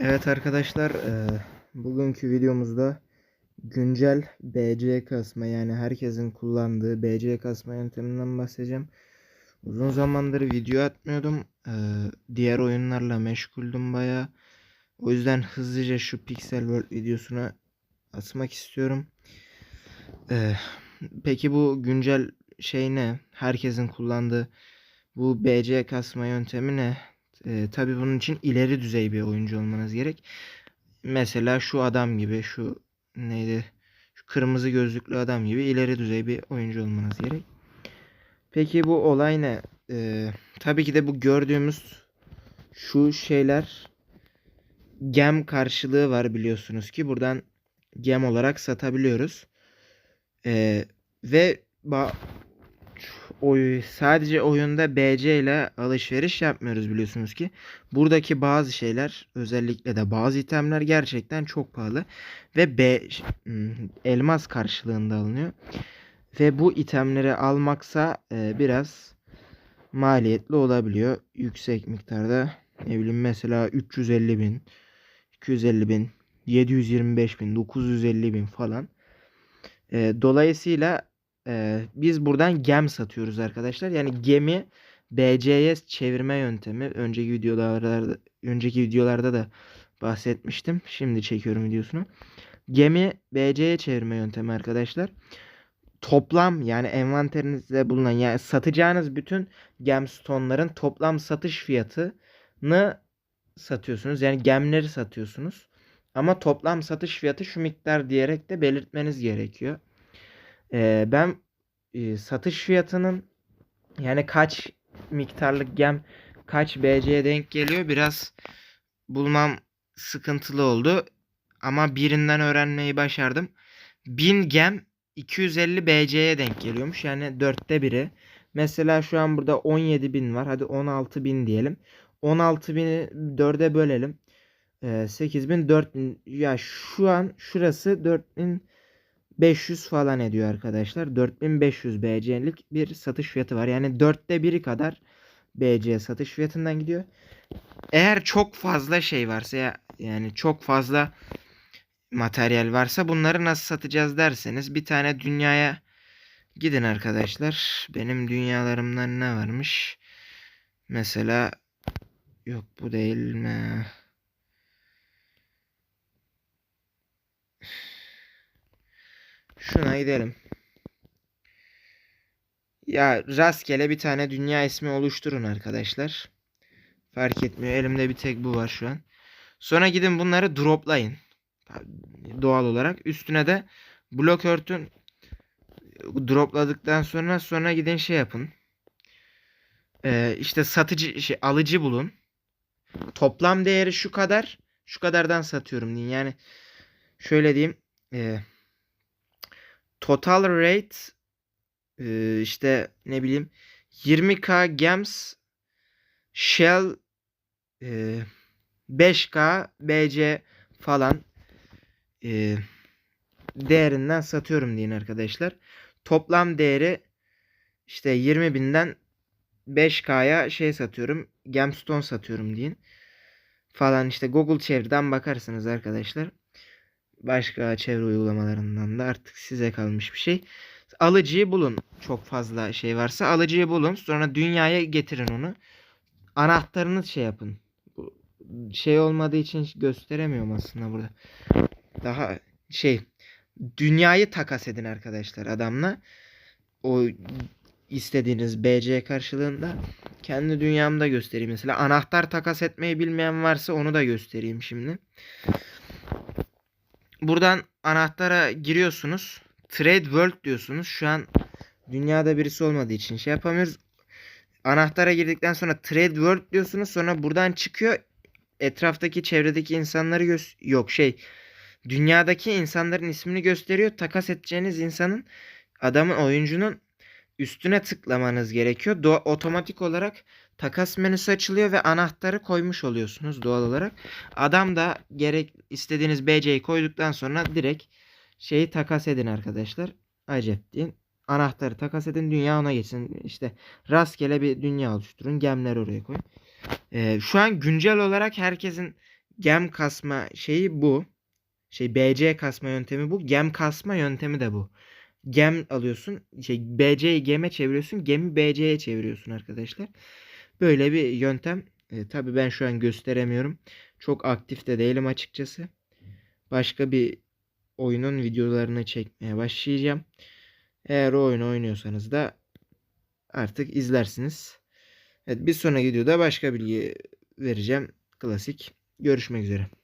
Evet arkadaşlar, eee, bugünkü videomuzda güncel BC kasma yani herkesin kullandığı BC kasma yönteminden bahsedeceğim. Uzun zamandır video atmıyordum. Eee, diğer oyunlarla meşguldüm baya. O yüzden hızlıca şu Pixel World videosuna atmak istiyorum. Eee, peki bu güncel şey ne? Herkesin kullandığı bu BC kasma yöntemi ne? Ee, tabii bunun için ileri düzey bir oyuncu olmanız gerek. Mesela şu adam gibi, şu neydi? Şu kırmızı gözlüklü adam gibi ileri düzey bir oyuncu olmanız gerek. Peki bu olay ne? Ee, tabii ki de bu gördüğümüz şu şeyler gem karşılığı var biliyorsunuz ki buradan gem olarak satabiliyoruz. Ee, ve oy sadece oyunda BC ile alışveriş yapmıyoruz biliyorsunuz ki. Buradaki bazı şeyler özellikle de bazı itemler gerçekten çok pahalı ve B hmm, elmas karşılığında alınıyor. Ve bu itemleri almaksa e, biraz maliyetli olabiliyor. Yüksek miktarda ne bileyim mesela 350 bin, 250 bin, 725 bin, 950 bin falan. E, dolayısıyla biz buradan gem satıyoruz arkadaşlar. Yani gemi BC'ye çevirme yöntemi. Önceki videolarda önceki videolarda da bahsetmiştim. Şimdi çekiyorum videosunu. Gemi BC'ye çevirme yöntemi arkadaşlar. Toplam yani envanterinizde bulunan yani satacağınız bütün gemstone'ların toplam satış fiyatını satıyorsunuz. Yani gemleri satıyorsunuz. Ama toplam satış fiyatı şu miktar diyerek de belirtmeniz gerekiyor. Ee, ben e, satış fiyatının yani kaç miktarlık gem kaç BC'ye denk geliyor biraz bulmam sıkıntılı oldu. Ama birinden öğrenmeyi başardım. 1000 gem 250 BC'ye denk geliyormuş. Yani dörtte biri. Mesela şu an burada 17.000 var. Hadi 16.000 diyelim. 16.000'i 4'e bölelim. Ee, 8.000 4000 ya şu an şurası 4000 500 falan ediyor arkadaşlar. 4500 BC'lik bir satış fiyatı var. Yani dörtte biri kadar BC satış fiyatından gidiyor. Eğer çok fazla şey varsa ya yani çok fazla materyal varsa bunları nasıl satacağız derseniz bir tane dünyaya gidin arkadaşlar. Benim dünyalarımdan ne varmış? Mesela yok bu değil mi? Şuna gidelim. Ya rastgele bir tane dünya ismi oluşturun arkadaşlar. Fark etmiyor. Elimde bir tek bu var şu an. Sonra gidin bunları droplayın. Doğal olarak. Üstüne de blok örtün. Dropladıktan sonra sonra gidin şey yapın. Ee, işte satıcı şey alıcı bulun. Toplam değeri şu kadar. Şu kadardan satıyorum deyin. Yani şöyle diyeyim. Eee total rate e, işte ne bileyim 20k gems shell e, 5k bc falan e, değerinden satıyorum deyin arkadaşlar. Toplam değeri işte 20 binden 5K'ya şey satıyorum. Gemstone satıyorum deyin. Falan işte Google çevreden bakarsınız arkadaşlar. Başka çevre uygulamalarından da artık size kalmış bir şey. Alıcıyı bulun. Çok fazla şey varsa alıcıyı bulun. Sonra dünyaya getirin onu. Anahtarını şey yapın. Şey olmadığı için gösteremiyorum aslında burada. Daha şey dünyayı takas edin arkadaşlar adamla. O istediğiniz BC karşılığında kendi dünyamda göstereyim. Mesela anahtar takas etmeyi bilmeyen varsa onu da göstereyim şimdi. Buradan anahtara giriyorsunuz. Trade World diyorsunuz. Şu an dünyada birisi olmadığı için şey yapamıyoruz. Anahtara girdikten sonra Trade World diyorsunuz. Sonra buradan çıkıyor. Etraftaki çevredeki insanları göz yok şey dünyadaki insanların ismini gösteriyor. Takas edeceğiniz insanın adamın oyuncunun üstüne tıklamanız gerekiyor. Do otomatik olarak takas menüsü açılıyor ve anahtarı koymuş oluyorsunuz doğal olarak. Adam da gerek istediğiniz BC'yi koyduktan sonra direkt şeyi takas edin arkadaşlar. Acep deyin. Anahtarı takas edin. Dünya ona geçsin. İşte rastgele bir dünya oluşturun. Gemleri oraya koyun. Ee, şu an güncel olarak herkesin gem kasma şeyi bu. Şey BC kasma yöntemi bu. Gem kasma yöntemi de bu. Gem alıyorsun. Şey BC'yi gem'e çeviriyorsun. Gem'i BC'ye çeviriyorsun arkadaşlar. Böyle bir yöntem. E, tabii ben şu an gösteremiyorum. Çok aktif de değilim açıkçası. Başka bir oyunun videolarını çekmeye başlayacağım. Eğer o oyunu oynuyorsanız da artık izlersiniz. Evet bir sonraki videoda başka bilgi vereceğim. Klasik. Görüşmek üzere.